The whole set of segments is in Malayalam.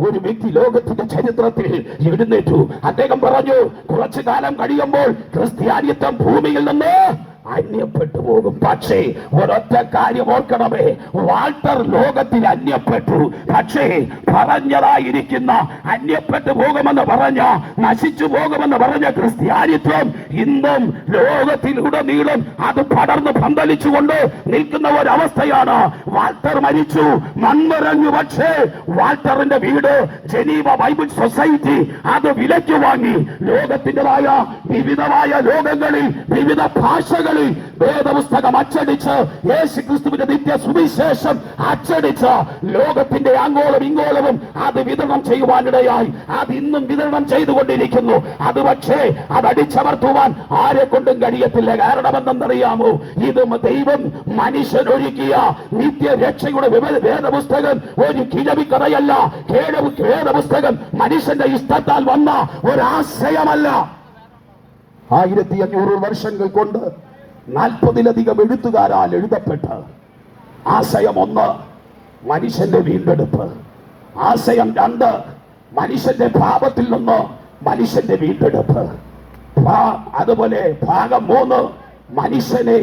ഒരു വ്യക്തി ലോകത്തിന്റെ ചരിത്രത്തിൽ എഴുന്നേറ്റു. അദ്ദേഹം പറഞ്ഞു കുറച്ചു കാലം കഴിയുമ്പോൾ ക്രിസ്ത്യാനിത്വം ഭൂമിയിൽ നിന്ന് അന്യപ്പെട്ടു പോകും. പക്ഷേ ഒരൊറ്റ കാര്യം ഓർക്കണമേ. വാൾട്ടർ ലോകത്തിൽ അന്യപ്പെട്ടു. പക്ഷേ പറഞ്ഞതായിരിക്കുന്ന അന്യപ്പെട്ടു പോകുമെന്ന് പറഞ്ഞ നശിച്ചു പോകുമെന്ന് പറഞ്ഞ ക്രിസ്ത്യാനിത്വം ഇന്നും ലോകത്തിലുടനീളം അത് പടർന്ന് പന്തലിച്ചുകൊണ്ട് നിൽക്കുന്ന ഒരവസ്ഥയാണ്. വാൾട്ടർ മരിച്ചു. മൺമറഞ്ഞു. പക്ഷേ വാൾട്ടറിന്റെ വീട് ജനീവ ബൈബിൾ സൊസൈറ്റി അത് വിലയ്ക്ക് വാങ്ങി. ലോകത്തിന്റെതായ വിവിധമായ ലോകങ്ങളിൽ വിവിധ ഭാഷകളിൽ വേദപുസ്തകം അച്ചടിച്ച് യേശു ക്രിസ്തുവിന്റെ നിത്യ സുവിശേഷം അച്ചടിച്ച് ലോകത്തിന്റെ അങ്ങോളം ഇങ്ങോളവും അത് വിതരണം ചെയ്യുവാനിടയായി. അത് ഇന്നും വിതരണം ചെയ്തുകൊണ്ടിരിക്കുന്നു. അത് പക്ഷേ അത് അടിച്ചമർത്തുവാൻ ആരെ കൊണ്ടും കഴിയത്തില്ല. കാരണം എന്തെന്നറിയാമോ ഇത് ദൈവം മനുഷ്യനൊരുക്കിയ നിത്യരക്ഷയുടെ വിവ- വേദപുസ്തകം ഒരു കിഴവിക്കഥയല്ല. കേഴവ് വേദപുസ്തകം മനുഷ്യന്റെ ഇഷ്ടത്താൽ വന്ന ഒരാശയമല്ല ആയിരത്തി അഞ്ഞൂറ് വർഷങ്ങൾ കൊണ്ട് നാൽപ്പതിലധികം എഴുത്തുകാരാൽ എഴുതപ്പെട്ട ആശയം ഒന്ന് മനുഷ്യന്റെ വീണ്ടെടുപ്പ്. ആശയം രണ്ട് മനുഷ്യന്റെ പാപത്തിൽ നിന്ന് മനുഷ്യന്റെ വീണ്ടെടുപ്പ്. അതുപോലെ ഭാഗം മൂന്ന് മനുഷ്യനെ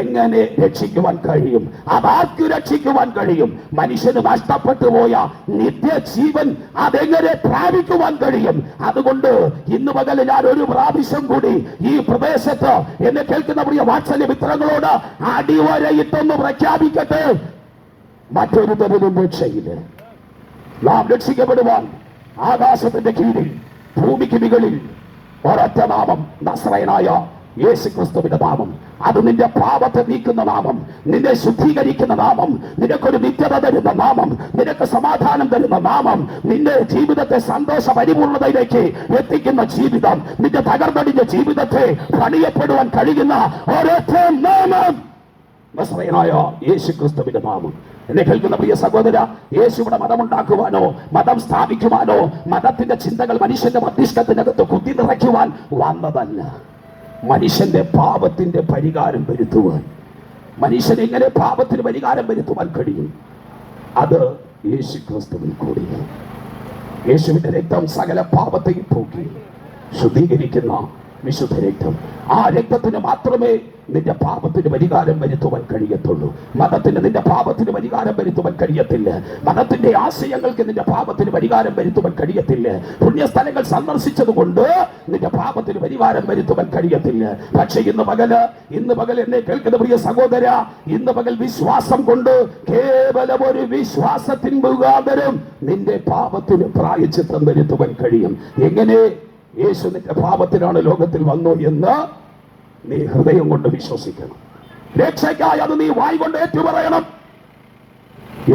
എങ്ങനെ രക്ഷിക്കുവാൻ കഴിയും? അതാർക്ക് രക്ഷിക്കുവാൻ കഴിയും. മനുഷ്യന് നഷ്ടപ്പെട്ടു പോയ നിത്യജീവൻ അതെങ്ങനെ പ്രാപിക്കുവാൻ കഴിയും? അതുകൊണ്ട് ഇന്ന് പകൽ ഞാൻ ഒരു പ്രാവശ്യം കൂടി ഈ പ്രദേശത്ത് എന്നെ കേൾക്കുന്ന പ്രിയ വാത്സല്യ മിത്രങ്ങളോട് അടിവരയിട്ടൊന്ന് പ്രഖ്യാപിക്കട്ടെ. മറ്റൊരു തരവും രക്ഷയിൽ നാം രക്ഷിക്കപ്പെടുവാൻ ആകാശത്തിന്റെ കീഴിൽ ഭൂമിക്ക് മുകളിൽ ഒരൊറ്റ നാമം നസ്രയനായ യേശു ക്രിസ്തുവിന്റെ നാമം. അത് നിന്റെ പാപത്തെ നീക്കുന്ന നാമം. നിന്നെ ശുദ്ധീകരിക്കുന്ന നാമം. നിനക്കൊരു നിത്യത തരുന്ന നാമം. നിനക്ക് സമാധാനം തരുന്ന നാമം. നിന്റെ ജീവിതത്തെ സന്തോഷ പരിപൂർണതയിലേക്ക് എത്തിക്കുന്ന ജീവിതം. നിന്റെ തകർന്നടിഞ്ഞ ജീവിതത്തെ പണിയപ്പെടുവാൻ കഴിയുന്ന നാമം. നസ്രയനായ നാമം. എന്നെ കേൾക്കുന്ന പ്രിയ സഹോദര യേശുവിടെ മതമുണ്ടാക്കുവാനോ മതം സ്ഥാപിക്കുവാനോ മതത്തിന്റെ ചിന്തകൾ മനുഷ്യന്റെ മസ്തിഷ്കത്തിനകത്ത് കുത്തി നിറയ്ക്കുവാൻ വന്നതല്ല. മനുഷ്യന്റെ പാപത്തിന്റെ പരിഹാരം വരുത്തുവാൻ. മനുഷ്യൻ എങ്ങനെ പാപത്തിന് പരിഹാരം വരുത്തുവാൻ കഴിയും? അത് യേശു ക്രിസ്തുവിൽ കൂടി യേശുവിന്റെ രക്തം സകല പാപത്തെയും പോക്കി ശുദ്ധീകരിക്കുന്ന വിശുദ്ധ രക്തം. ആ രക്തത്തിന് മാത്രമേ നിന്റെ പാപത്തിന് പരിഹാരം വരുത്തുവാൻ കഴിയത്തുള്ളൂ. മതത്തിന് നിന്റെ പാപത്തിന് പരിഹാരം വരുത്തുവാൻ കഴിയത്തില്ല. മതത്തിന്റെ ആശയങ്ങൾക്ക് നിന്റെ പാപത്തിന് പരിഹാരം വരുത്തുവാൻ കഴിയത്തില്ല. പുണ്യസ്ഥലങ്ങൾ സന്ദർശിച്ചത് കൊണ്ട് നിന്റെ പാപത്തിന് പരിഹാരം വരുത്തുവാൻ കഴിയത്തില്ല. പക്ഷെ ഇന്ന് പകൽ ഇന്ന് പകൽ എന്നെ കേൾക്കുന്ന പ്രിയ സഹോദര ഇന്ന് പകൽ വിശ്വാസം കൊണ്ട് കേവലം ഒരു വിശ്വാസത്തിൻ മുഖാന്തരം നിന്റെ പാപത്തിന് പ്രായച്ചിത്തം വരുത്തുവാൻ കഴിയും. എങ്ങനെ? യേശു നിന്റെ പാപത്തിനാണ് ലോകത്തിൽ വന്നു എന്ന് നീ ഹൃദയം കൊണ്ട് വിശ്വസിക്കണം. രക്ഷയ്ക്കായി അത് നീ വായി കൊണ്ട് ഏറ്റുപറയണം.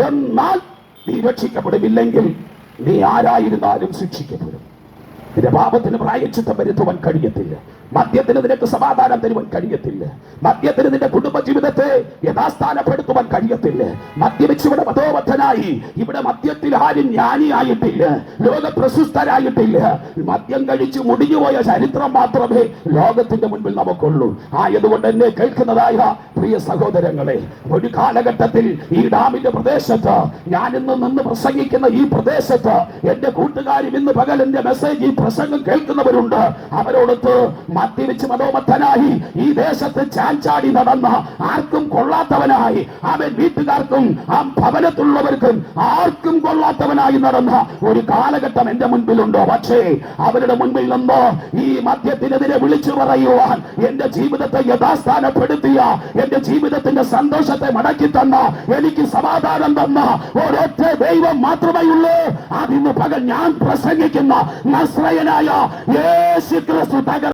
എന്നാൽ നീ രക്ഷിക്കപ്പെടുമില്ലെങ്കിൽ നീ ആരായിരുന്നാലും ശിക്ഷിക്കപ്പെടും. നിന്റെ പാപത്തിന് പ്രായച്ചിത്തം വരുത്തുവാൻ കഴിയത്തില്ല. മദ്യത്തിന് നിനക്ക് സമാധാനം തരുവാൻ കഴിയത്തില്ല. മദ്യത്തിന് നിന്റെ കുടുംബ ജീവിതത്തെ യഥാസ്ഥാനപ്പെടുത്തുവാൻ കഴിയത്തില്ല. മദ്യപിച്ച് ഇവിടെ മതോബദ്ധനായി. ഇവിടെ മദ്യത്തിൽ ആരും ജ്ഞാനിയായിട്ടില്ല. ലോക പ്രശസ്തരായിട്ടില്ല. മദ്യം കഴിച്ച് മുടിഞ്ഞുപോയ ചരിത്രം മാത്രമേ ലോകത്തിന്റെ മുൻപിൽ നമുക്കുള്ളൂ. ആയതുകൊണ്ട് എന്നെ കേൾക്കുന്നതായ പ്രിയ സഹോദരങ്ങളെ ഒരു കാലഘട്ടത്തിൽ ഈ ഡാമിന്റെ പ്രദേശത്ത് ഞാൻ ഇന്ന് നിന്ന് പ്രസംഗിക്കുന്ന ഈ പ്രദേശത്ത് എന്റെ കൂട്ടുകാരും ഇന്ന് പകൽ എന്റെ മെസ്സേജ് ഈ പ്രസംഗം കേൾക്കുന്നവരുണ്ട്. അവരോടൊത്ത് മദ്യപിച്ച് മതോമത്തനായി ഈ ദേശത്ത് ചാഞ്ചാടി നടന്ന ആർക്കും കൊള്ളാത്തവനായി. അവൻ വീട്ടുകാർക്കും ആ ഭവനത്തുള്ളവർക്കും ആർക്കും കൊള്ളാത്തവനായി നടന്ന ഒരു കാലഘട്ടം എന്റെ മുൻപിലുണ്ടോ? പക്ഷേ അവരുടെ മുൻപിൽ നിന്നോ ഈ മദ്യത്തിനെതിരെ വിളിച്ചു പറയുവാൻ എന്റെ ജീവിതത്തെ യഥാസ്ഥാനപ്പെടുത്തിയ എന്റെ ജീവിതത്തിന്റെ സന്തോഷത്തെ മടക്കി തന്ന എനിക്ക് സമാധാനം തന്ന ഒരൊറ്റ ദൈവം മാത്രമേ ഉള്ളൂ. അതിന് പകൽ ഞാൻ പ്രസംഗിക്കുന്ന നസ്രയനായ യേശു ക്രിസ്തു തകർ